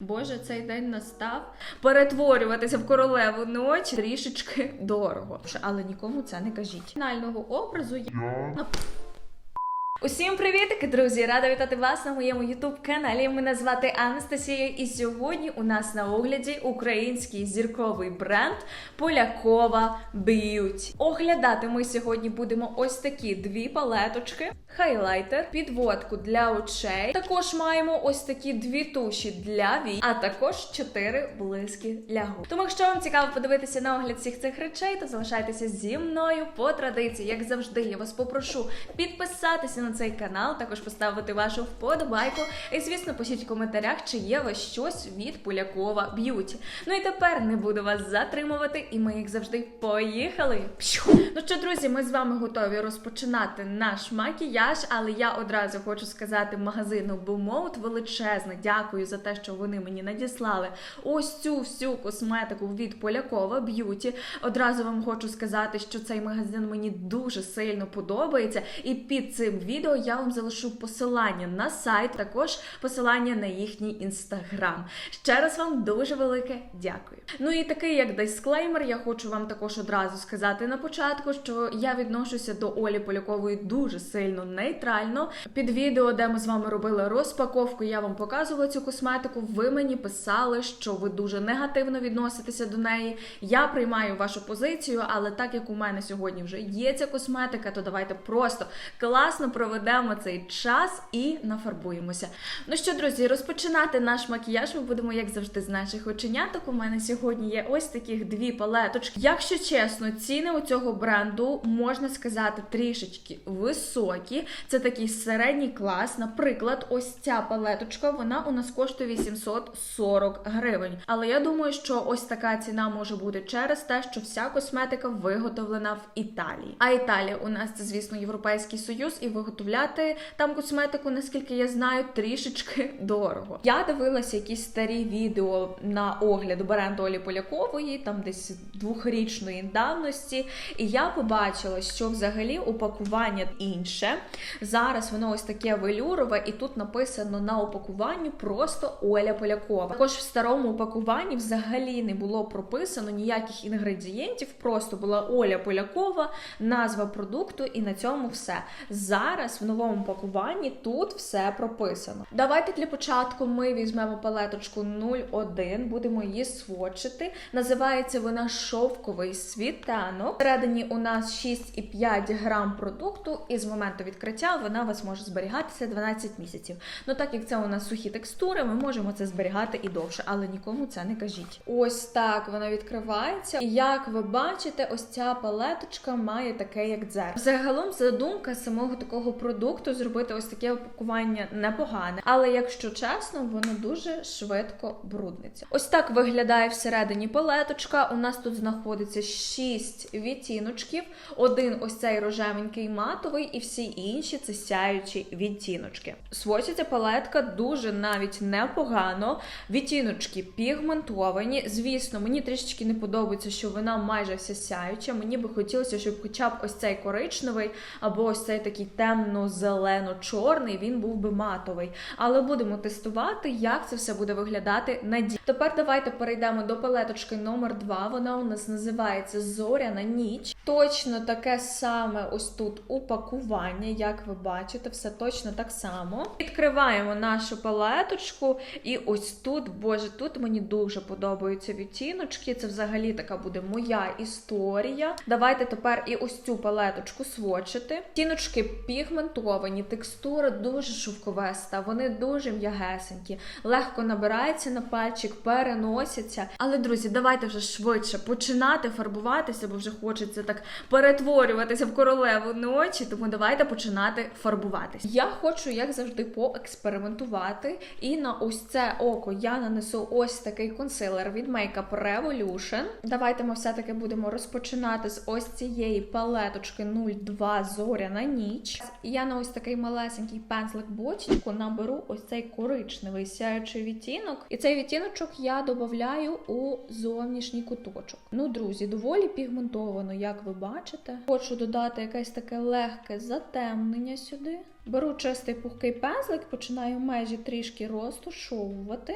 Боже, цей день настав перетворюватися в королеву ночі трішечки дорого. Але нікому це не кажіть. Фінального образу я Усім привітики, друзі! Рада вітати вас на моєму youtube каналі. Мене звати Анастасія, і сьогодні у нас на огляді український зірковий бренд Полякова Beauty. Оглядати ми сьогодні будемо ось такі дві палеточки, хайлайтер, підводку для очей. Також маємо ось такі дві туші для вій, а також чотири блиски для губ. Тому, якщо вам цікаво подивитися на огляд всіх цих речей, то залишайтеся зі мною по традиції. Як завжди, я вас попрошу підписатися на цей канал, також поставити вашу вподобайку. І, звісно, пишіть в коментарях, чи є у вас щось від Полякова Б'юті. Ну і тепер не буду вас затримувати, і ми, як завжди, поїхали. Пшу! Ну що, друзі, ми з вами готові розпочинати наш макіяж, але я одразу хочу сказати магазину Bumode величезне дякую за те, що вони мені надіслали ось цю всю косметику від Полякова Б'юті. Одразу вам хочу сказати, що цей магазин мені дуже сильно подобається, і під цим відео я вам залишу посилання на сайт, також посилання на їхній інстаграм. Ще раз вам дуже велике дякую. Ну і такий як дисклеймер, я хочу вам також одразу сказати на початку, що я відношуся до Олі Полякової дуже сильно нейтрально. Під відео, де ми з вами робили розпаковку, я вам показувала цю косметику. Ви мені писали, що ви дуже негативно відноситеся до неї. Я приймаю вашу позицію, але так як у мене сьогодні вже є ця косметика, то давайте просто класно проведемо цей час і нафарбуємося. Ну що, друзі, розпочинати наш макіяж ми будемо, як завжди, з наших оченяток. У мене сьогодні є ось таких дві палеточки. Якщо чесно, ціни у цього бренду можна сказати трішечки високі. Це такий середній клас. Наприклад, ось ця палеточка, вона у нас коштує 840 гривень. Але я думаю, що ось така ціна може бути через те, що вся косметика виготовлена в Італії. А Італія у нас це, звісно, Європейський Союз, і виготовляти там косметику, наскільки я знаю, трішечки дорого. Я дивилася якісь старі відео на огляд бренду Олі Полякової, там десь двохрічної давності, і я побачила, що взагалі упакування інше. Зараз воно ось таке велюрове, і тут написано на упакуванні просто Оля Полякова. Також в старому упакуванні взагалі не було прописано ніяких інгредієнтів, просто була Оля Полякова, назва продукту, і на цьому все. Зараз в новому пакуванні тут все прописано. Давайте для початку ми візьмемо палеточку 01, будемо її свочити. Називається вона шовковий світанок. Всередині у нас 6,5 грам продукту, і з моменту відкриття вона у вас може зберігатися 12 місяців. Ну так як це у нас сухі текстури, ми можемо це зберігати і довше, але нікому це не кажіть. Ось так вона відкривається. І як ви бачите, ось ця палеточка має таке, як дзеркало. Загалом задумка самого такого продукту зробити ось таке опакування непогане, але якщо чесно, воно дуже швидко брудниться. Ось так виглядає всередині палеточка. У нас тут знаходиться 6 відтіночків, один ось цей рожевенький матовий, і всі інші це сяючі відтіночки. Свочиться палетка дуже навіть непогано. Відтіночки пігментовані. Звісно, мені трішечки не подобається, що вона майже вся сяюча. Мені би хотілося, щоб хоча б ось цей коричневий або ось цей такий темно-зелено-чорний, він був би матовий. Але будемо тестувати, як це все буде виглядати на ді. Тепер давайте перейдемо до палеточки номер 2 Вона у нас називається Зоряна ніч. Точно таке саме ось тут упакування, як ви бачите, все точно так само. Відкриваємо нашу палеточку, і ось тут, боже, тут мені дуже подобаються відтіночки. Це взагалі така буде моя історія. Давайте тепер і ось цю палеточку свочити. Тіночки пігментовані, текстура дуже шовковеста, вони дуже м'ягесенькі, легко набираються на пальчик, переносяться. Але, друзі, давайте вже швидше починати фарбуватися, бо вже хочеться так перетворюватися в королеву ночі. Тому давайте починати фарбуватися. Я хочу, як завжди, поекспериментувати. І на ось це око я нанесу ось такий консилер від Makeup Revolution. Давайте ми все-таки будемо розпочинати з ось цієї палеточки 02 зоряна ніч. Я на ось такий малесенький пензлик бочечку наберу ось цей коричневий сяючий відтінок. І цей відтіночок я додаю у зовнішній куточок. Ну, друзі, доволі пігментовано, як ви бачите. Хочу додати якесь таке легке затемнення сюди. Беру чистий пухкий пензлик, починаю межі трішки розтушовувати.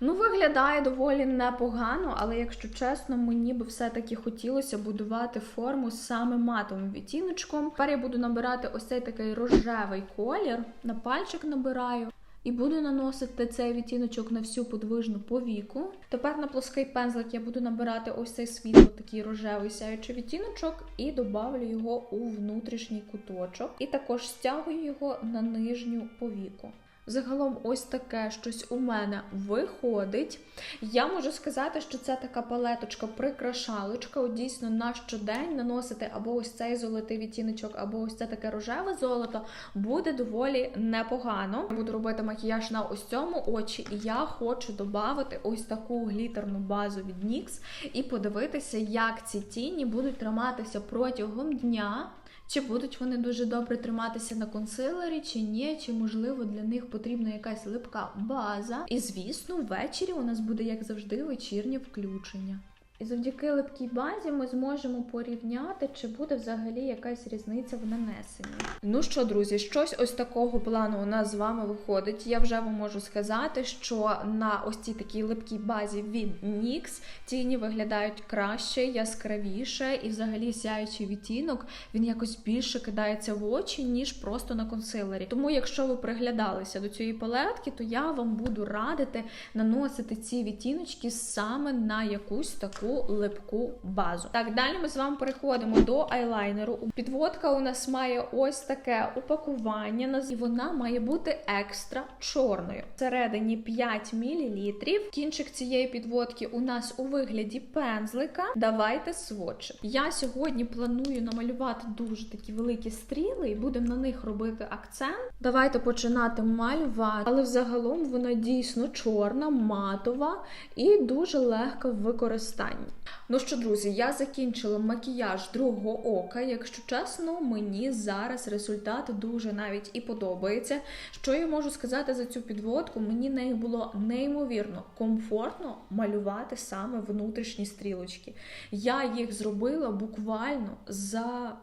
Ну, виглядає доволі непогано, але якщо чесно, мені би все-таки хотілося будувати форму саме матовим відтіночком. Тепер я буду набирати ось цей такий рожевий колір, на пальчик набираю. І буду наносити цей відтіночок на всю подвижну повіку. Тепер на плоский пензлик я буду набирати ось цей світло, такий рожевий сяючий відтіночок, і добавлю його у внутрішній куточок. І також стягую його на нижню повіку. Загалом, ось таке щось у мене виходить. Я можу сказати, що це така палеточка, прикрашалочка. От дійсно на щодень наносити або ось цей золотий відтіночок, або ось це таке рожеве золото буде доволі непогано. Буду робити макіяж на ось цьому очі, і я хочу додати ось таку глітерну базу від NYX і подивитися, як ці тіні будуть триматися протягом дня. Чи будуть вони дуже добре триматися на консилері, чи ні, чи можливо для них потрібна якась липка база. І звісно, ввечері у нас буде, як завжди, вечірнє включення. І завдяки липкій базі ми зможемо порівняти, чи буде взагалі якась різниця в нанесенні. Ну що, друзі, щось ось такого плану у нас з вами виходить. Я вже вам можу сказати, що на ось цій такій липкій базі від NYX тіні виглядають краще, яскравіше, і взагалі сяючий відтінок він якось більше кидається в очі, ніж просто на консилері. Тому, якщо ви приглядалися до цієї палетки, то я вам буду радити наносити ці відтіночки саме на якусь таку липку базу. Так, далі ми з вами переходимо до айлайнеру. Підводка у нас має ось таке упакування, і вона має бути екстра чорною. Всередині 5 мл. Кінчик цієї підводки у нас у вигляді пензлика. Давайте сводчик. Я сьогодні планую намалювати дуже такі великі стріли, і будемо на них робити акцент. Давайте починати малювати, але взагалом вона дійсно чорна, матова і дуже легка в використанні. Ну що, друзі, я закінчила макіяж другого ока. Якщо чесно, мені зараз результат дуже навіть і подобається. Що я можу сказати за цю підводку? Мені нею було неймовірно комфортно малювати саме внутрішні стрілочки. Я їх зробила буквально за.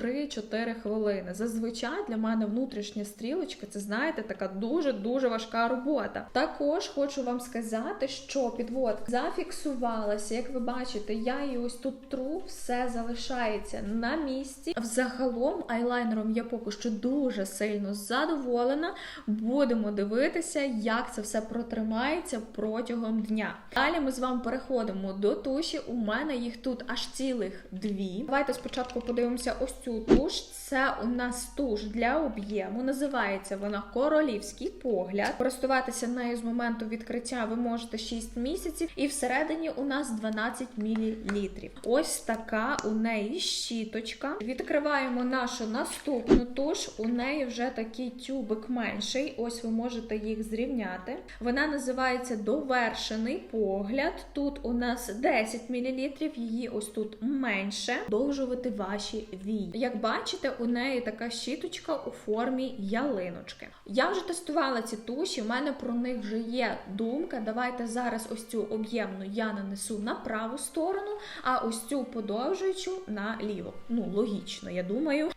3-4 хвилини. Зазвичай для мене внутрішня стрілочка це, знаєте, така дуже-дуже важка робота. Також хочу вам сказати, що підводка зафіксувалася. Як ви бачите, я її ось тут тру, все залишається на місці. Взагалом, айлайнером я поки що дуже сильно задоволена. Будемо дивитися, як це все протримається протягом дня. Далі ми з вами переходимо до туші. У мене їх тут аж цілих дві. Давайте спочатку подивимося ось цю туш. Це у нас туш для об'єму. Називається вона королівський погляд. Користуватися нею з моменту відкриття ви можете 6 місяців, і всередині у нас 12 мл. Ось така у неї щіточка. Відкриваємо нашу наступну туш. У неї вже такий тюбик менший. Ось ви можете їх зрівняти. Вона називається довершений погляд. Тут у нас 10 мл, її ось тут менше. Довжувати ваші вії. Як бачите, у неї така щіточка у формі ялиночки. Я вже тестувала ці туші, в мене про них вже є думка. Давайте зараз ось цю об'ємну я нанесу на праву сторону, а ось цю подовжуючу на ліву. Ну, логічно, я думаю.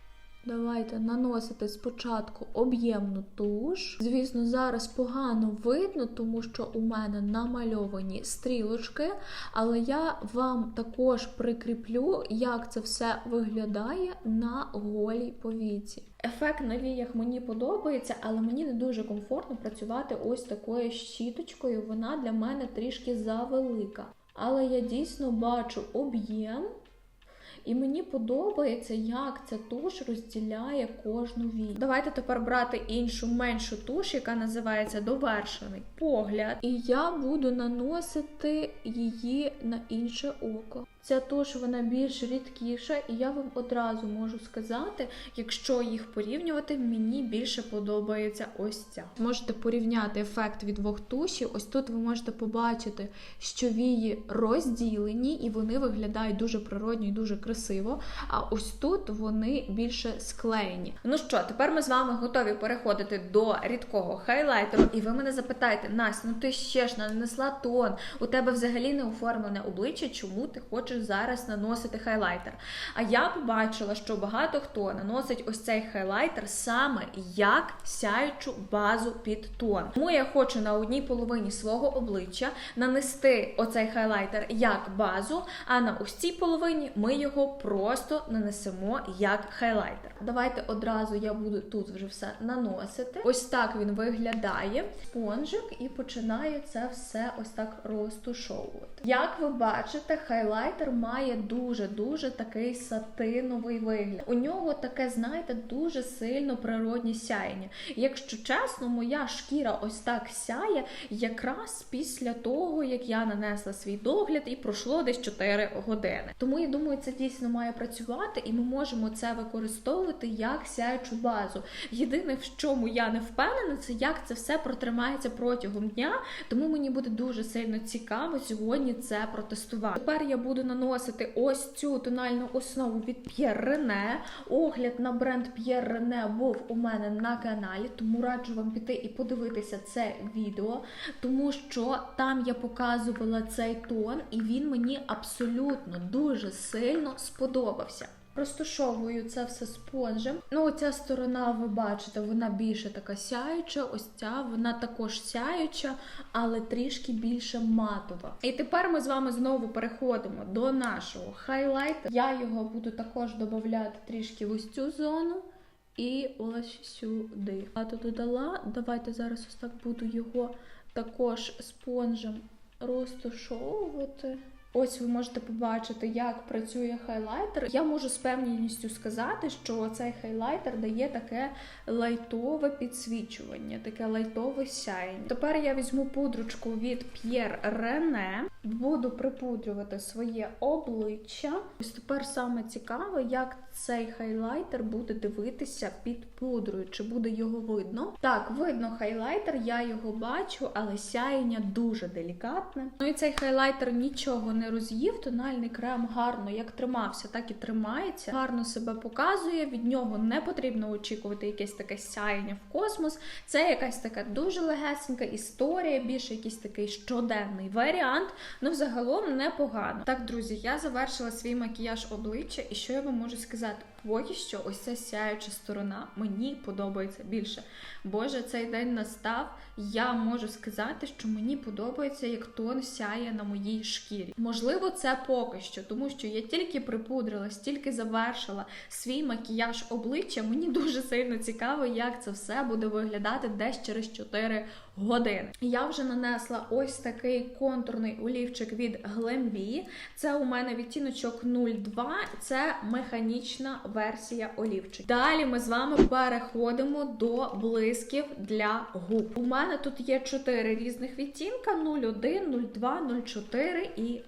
Давайте наносити спочатку об'ємну туш. Звісно, зараз погано видно, тому що у мене намальовані стрілочки, але я вам також прикріплю, як це все виглядає на голій повіці. Ефект на віях мені подобається, але мені не дуже комфортно працювати ось такою щіточкою. Вона для мене трішки завелика. Але я дійсно бачу об'єм. І мені подобається, як ця туш розділяє кожну вію. Давайте тепер брати іншу меншу туш, яка називається довершений погляд. І я буду наносити її на інше око. Ця туш вона більш рідкіша, і я вам одразу можу сказати, якщо їх порівнювати, мені більше подобається ось ця. Можете порівняти ефект від двох тушів. Ось тут ви можете побачити, що вії розділені, і вони виглядають дуже природньо і дуже красиво. А ось тут вони більше склеєні. Ну що, тепер ми з вами готові переходити до рідкого хайлайтеру. І ви мене запитаєте, Настя, ну ти ще ж нанесла тон, у тебе взагалі не оформлене обличчя, чому ти хочеш зараз наносити хайлайтер? А я побачила, що багато хто наносить ось цей хайлайтер саме як сяючу базу під тон. Тому я хочу на одній половині свого обличчя нанести оцей хайлайтер як базу, а на ось цій половині ми його просто нанесемо як хайлайтер. Давайте одразу я буду тут вже все наносити. Ось так він виглядає. Спонжик і починаю це все ось так розтушовувати. Як ви бачите, хайлайтер має дуже-дуже такий сатиновий вигляд. У нього таке, знаєте, дуже сильно природнє сяєння. Якщо чесно, моя шкіра ось так сяє якраз після того, як я нанесла свій догляд і пройшло десь 4 години. Тому я думаю, це дійсно має працювати, і ми можемо це використовувати як сяючу базу. Єдине, в чому я не впевнена, це як це все протримається протягом дня. Тому мені буде дуже сильно цікаво сьогодні це протестувати. Тепер я буду наносити ось цю тональну основу від Pierre Рене. Огляд на бренд Pierre Рене був у мене на каналі, тому раджу вам піти і подивитися це відео, тому що там я показувала цей тон, і він мені абсолютно дуже сильно сподобався. Розташовую це все спонжем. Ну, оця сторона, ви бачите, вона більше така сяюча, ось ця, вона також сяюча, але трішки більше матова. І тепер ми з вами знову переходимо до нашого хайлайтера. Я його буду також додати трішки в ось цю зону. І ось сюди. А тут додала. Давайте зараз ось так буду його також спонжем розташовувати. Ось ви можете побачити, як працює хайлайтер. Я можу з певністю сказати, що цей хайлайтер дає таке лайтове підсвічування, таке лайтове сяєння. Тепер я візьму пудручку від Pierre René, буду припудрювати своє обличчя. Ось тепер саме цікаве, як цей хайлайтер буде дивитися під пудрою, чи буде його видно. Так, видно хайлайтер, я його бачу, але сяєння дуже делікатне. Ну і цей хайлайтер нічого не роз'їв. Тональний крем гарно як тримався, так і тримається. Гарно себе показує. Від нього не потрібно очікувати якесь таке сяєння в космос. Це якась така дуже легесенька історія, більше якийсь такий щоденний варіант. Ну, взагалом непогано. Так, друзі, я завершила свій макіяж обличчя, і що я вам можу сказати? Поки що, ось ця сяюча сторона мені подобається більше. Боже, цей день настав. Я можу сказати, що мені подобається, як тон сяє на моїй шкірі. Можливо, це поки що, тому що я тільки припудрилась, тільки завершила свій макіяж обличчя. Мені дуже сильно цікаво, як це все буде виглядати десь через 4 години. Я вже нанесла ось такий контурний олівчик від Glambi. Це у мене відтіночок 02, це механічна версія олівчик. Далі ми з вами переходимо до блисків для губ. У мене тут є 4 різних відтінка: 01, 02, 04 і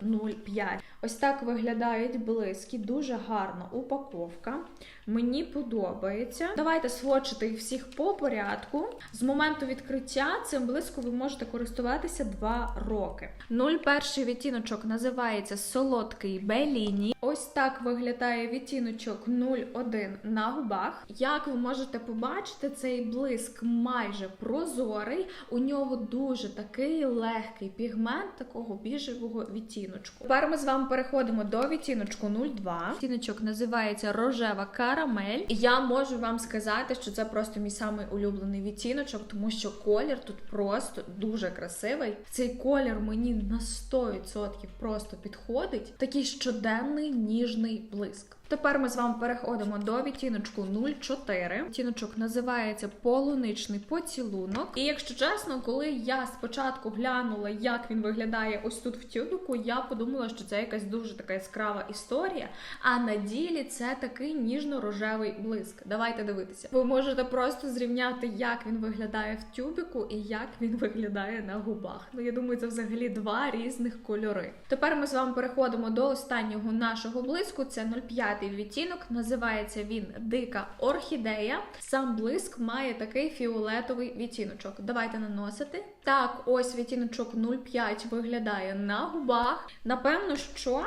05. Ось так виглядають блиски, дуже гарна упаковка. Мені подобається. Давайте сводчити їх всіх по порядку. З моменту відкриття цим блиском ви можете користуватися 2 роки. 01 відтіночок називається Солодкий Беліні. Ось так виглядає відтіночок 01 на губах. Як ви можете побачити, цей блиск майже прозорий. У нього дуже такий легкий пігмент такого біжевого відтіночку. Тепер ми з вами переходимо до відтіночку 02. Відтіночок називається рожева карамель. І я можу вам сказати, що це просто мій самий улюблений відтіночок, тому що колір тут просто дуже красивий. Цей колір мені на 100% просто підходить. Такий щоденний ніжний блиск. Тепер ми з вами переходимо до відтіночку 04. Відтіночок називається полуничний поцілунок. І якщо чесно, коли я спочатку глянула, як він виглядає ось тут в тюбику, я подумала, що це якась дуже така яскрава історія. А на ділі це такий ніжно-рожевий блиск. Давайте дивитися. Ви можете просто зрівняти, як він виглядає в тюбику і як він виглядає на губах. Ну я думаю, це взагалі два різних кольори. Тепер ми з вами переходимо до останнього нашого блиску. Це 05 відтінок. Називається він Дика орхідея. Сам блиск має такий фіолетовий відтіночок. Давайте наносити. Так, ось відтіночок 05 виглядає на губах. Напевно, що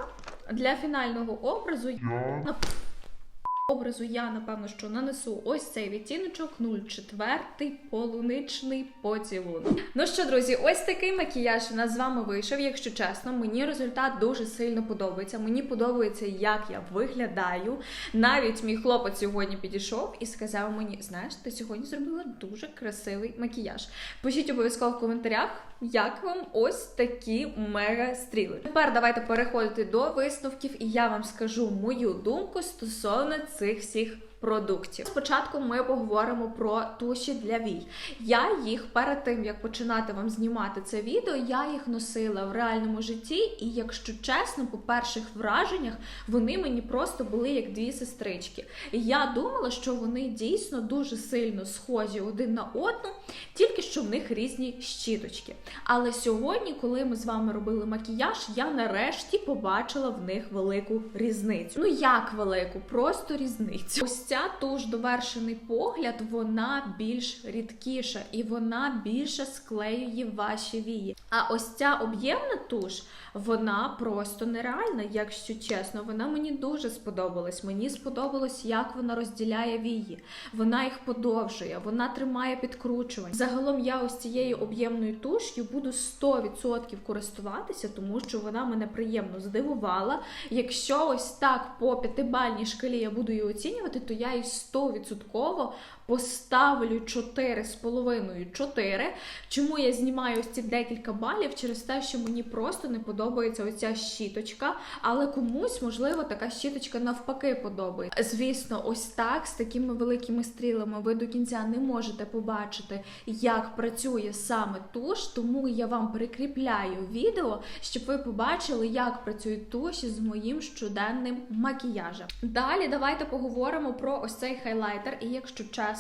Для фінального образу я образу я напевно що нанесу ось цей відтіночок 04 полуничний поцілунок. Ну що, друзі, ось такий макіяж у нас з вами вийшов. Якщо чесно, мені результат дуже сильно подобається. Мені подобається, як я виглядаю. Навіть мій хлопець сьогодні підійшов і сказав мені: знаєш, ти сьогодні зробила дуже красивий макіяж. Пишіть обов'язково в коментарях, як вам ось такі мега стріли. Тепер давайте переходити до висновків, і я вам скажу мою думку стосовно цих всіх. Продуктів спочатку ми поговоримо про туші для вій. Я їх перед тим як починати вам знімати це відео, я їх носила в реальному житті, і якщо чесно, по перших враженнях вони мені просто були як дві сестрички. Я думала, що вони дійсно дуже сильно схожі один на одну, тільки що в них різні щіточки. Але сьогодні, коли ми з вами робили макіяж, я нарешті побачила в них велику різницю. Ну як велику, просто різницю. Ось ця туш довершений погляд, вона більш рідкіша і вона більше склеює ваші вії. А ось ця об'ємна туш, вона просто нереальна, якщо чесно. Вона мені дуже сподобалась. Мені сподобалось, як вона розділяє вії. Вона їх подовжує, вона тримає підкручування. Загалом я ось цією об'ємною туш'ю буду 100% користуватися, тому що вона мене приємно здивувала. Якщо ось так по п'ятибальній шкалі я буду її оцінювати, то я і 100% поставлю 4,5 4. Чому я знімаю ось ці декілька балів? Через те, що мені просто не подобається оця щіточка, але комусь, можливо, така щіточка навпаки подобається. Звісно, ось так, з такими великими стрілами, ви до кінця не можете побачити, як працює саме туш, тому я вам прикріпляю відео, щоб ви побачили, як працюють туші з моїм щоденним макіяжем. Далі давайте поговоримо про ось цей хайлайтер. І якщо чесно,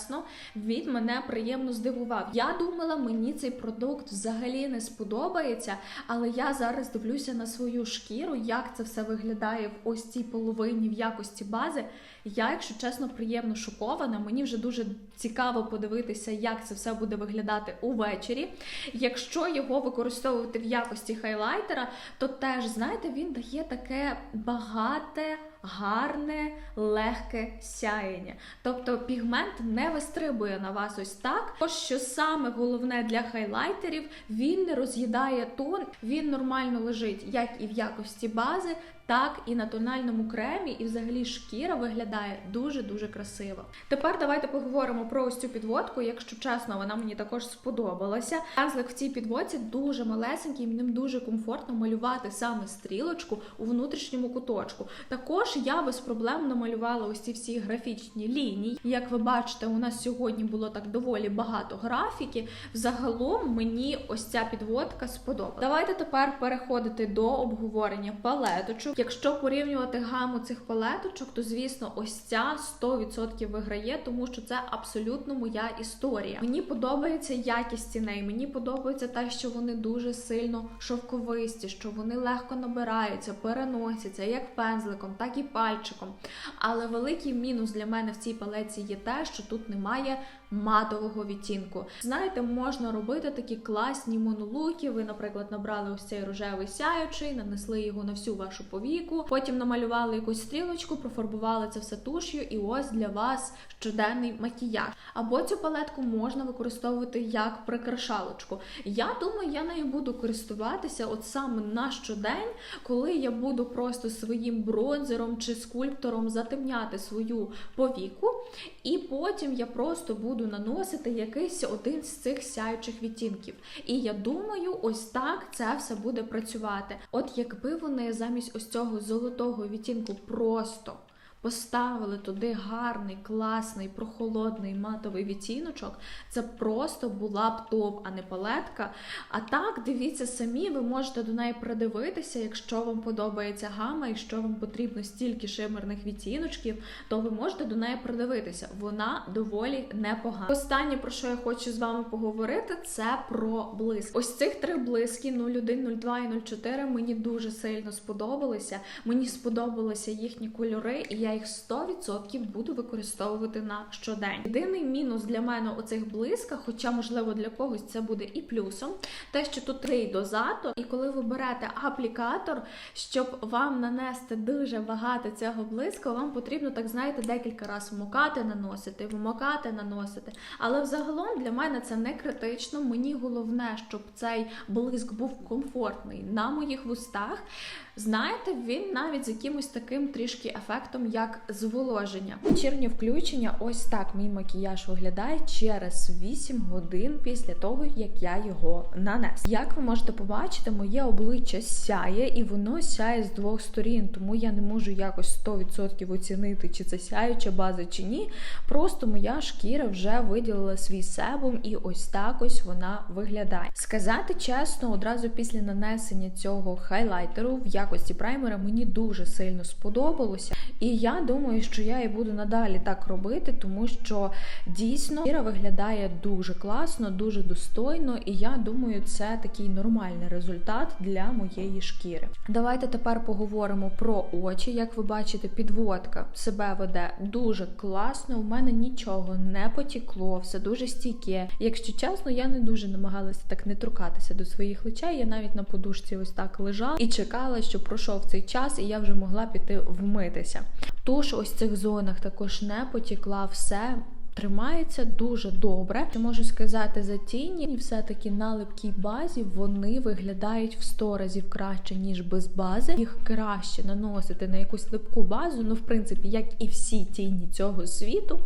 він мене приємно здивував. Я думала, мені цей продукт взагалі не сподобається, але я зараз дивлюся на свою шкіру, як це все виглядає в ось цій половині в якості бази. Я, якщо чесно, приємно шокована. Мені вже дуже цікаво подивитися, як це все буде виглядати увечері. Якщо його використовувати в якості хайлайтера, то теж, знаєте, він дає таке багате. Гарне, легке сяєння. Тобто пігмент не вистрибує на вас ось так. То, що саме головне для хайлайтерів, він не роз'їдає тон, він нормально лежить як і в якості бази, так і на тональному кремі, і взагалі шкіра виглядає дуже-дуже красиво. Тепер давайте поговоримо про ось цю підводку. Якщо чесно, вона мені також сподобалася. Пензлик в цій підводці дуже малесенький, ним дуже комфортно малювати саме стрілочку у внутрішньому куточку. Також я без проблем намалювала ось ці всі графічні лінії. Як ви бачите, у нас сьогодні було так доволі багато графіки. Взагалом мені ось ця підводка сподобалася. Давайте тепер переходити до обговорення палеточок. Якщо порівнювати гаму цих палеточок, то звісно, ось ця 100% виграє, тому що це абсолютно моя історія. Мені подобається якість ціней, мені подобається те, що вони дуже сильно шовковисті, що вони легко набираються, переносяться як пензликом, так і пальчиком. Але великий мінус для мене в цій палеці є те, що тут немає матового відтінку. Знаєте, можна робити такі класні монолуки. Ви, наприклад, набрали ось цей рожевий сяючий, нанесли його на всю вашу повіку, потім намалювали якусь стрілочку, профарбували це все туш'ю, і ось для вас щоденний макіяж. Або цю палетку можна використовувати як прикрашалочку. Я думаю, я нею буду користуватися от саме на щодень, коли я буду просто своїм бронзером чи скульптором затемняти свою повіку, і потім я просто буду наносити якийсь один з цих сяючих відтінків. І я думаю, ось так це все буде працювати. От якби вони замість ось цього золотого відтінку просто поставили туди гарний, класний, прохолодний матовий відтіночок, це просто була б топ, а не палетка. А так, дивіться самі, ви можете до неї придивитися, якщо вам подобається гама, якщо вам потрібно стільки шимерних відтіночків, то ви можете до неї придивитися. Вона доволі непогана. Останнє, про що я хочу з вами поговорити, це про блиск. Ось цих три блиски 01, 02 і 04 мені дуже сильно сподобалися. Мені сподобалися їхні кольори, і я я їх 100% буду використовувати на щодень. Єдиний мінус для мене у цих блисках, хоча, можливо, для когось це буде і плюсом, те, що тут три дозатор, і коли ви берете аплікатор, щоб вам нанести дуже багато цього блиску, вам потрібно, так знаєте, декілька разів вмокати, наносити, вмокати, наносити. Але взагалом для мене це не критично. Мені головне, щоб цей блиск був комфортний на моїх вустах. Знаєте, він навіть з якимось таким трішки ефектом, як зволоження. Вечірнє включення, ось так мій макіяж виглядає через 8 годин після того, як я його нанес. Як ви можете побачити, моє обличчя сяє і воно сяє з двох сторін, тому я не можу якось 100% оцінити, чи це сяюча база чи ні. Просто моя шкіра вже виділила свій себум, і ось так ось вона виглядає. Сказати чесно, одразу після нанесення цього хайлайтеру в якості праймера мені дуже сильно сподобалося. І я думаю, що я і буду надалі так робити, тому що дійсно шкіра виглядає дуже класно, дуже достойно, і я думаю, це такий нормальний результат для моєї шкіри. Давайте тепер поговоримо про очі. Як ви бачите, підводка себе веде дуже класно. У мене нічого не потікло, все дуже стійке. Якщо чесно, я не дуже намагалася так не торкатися до своїх очей. Я навіть на подушці ось так лежала і чекала, що пройшов цей час, і я вже могла піти вмитися. Тож ось в цих зонах також не потікла все. Тримається дуже добре. Я можу сказати за тіні, і все-таки на липкій базі вони виглядають в 100 разів краще, ніж без бази. Їх краще наносити на якусь липку базу, ну, в принципі, як і всі тіні цього світу.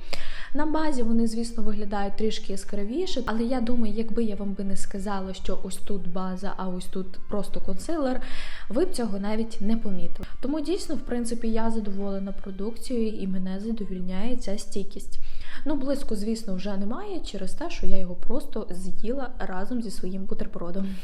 На базі вони, звісно, виглядають трішки яскравіше, але я думаю, якби я вам би не сказала, що ось тут база, а ось тут просто консилер, ви б цього навіть не помітили. Тому дійсно, в принципі, я задоволена продукцією і мене задовільняє ця стійкість. Ну, близько, звісно, вже немає через те, що я його просто з'їла разом зі своїм бутербродом.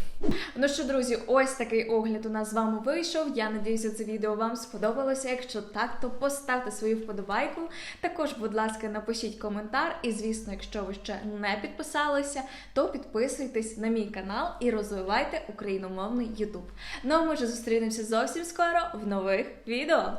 Ну що, друзі, ось такий огляд у нас з вами вийшов. Я надіюся, це відео вам сподобалося. Якщо так, то поставте свою вподобайку. Також, будь ласка, напишіть коментар. І, звісно, якщо ви ще не підписалися, то підписуйтесь на мій канал і розвивайте україномовний YouTube. Ну а ми вже зустрінемося зовсім скоро в нових відео.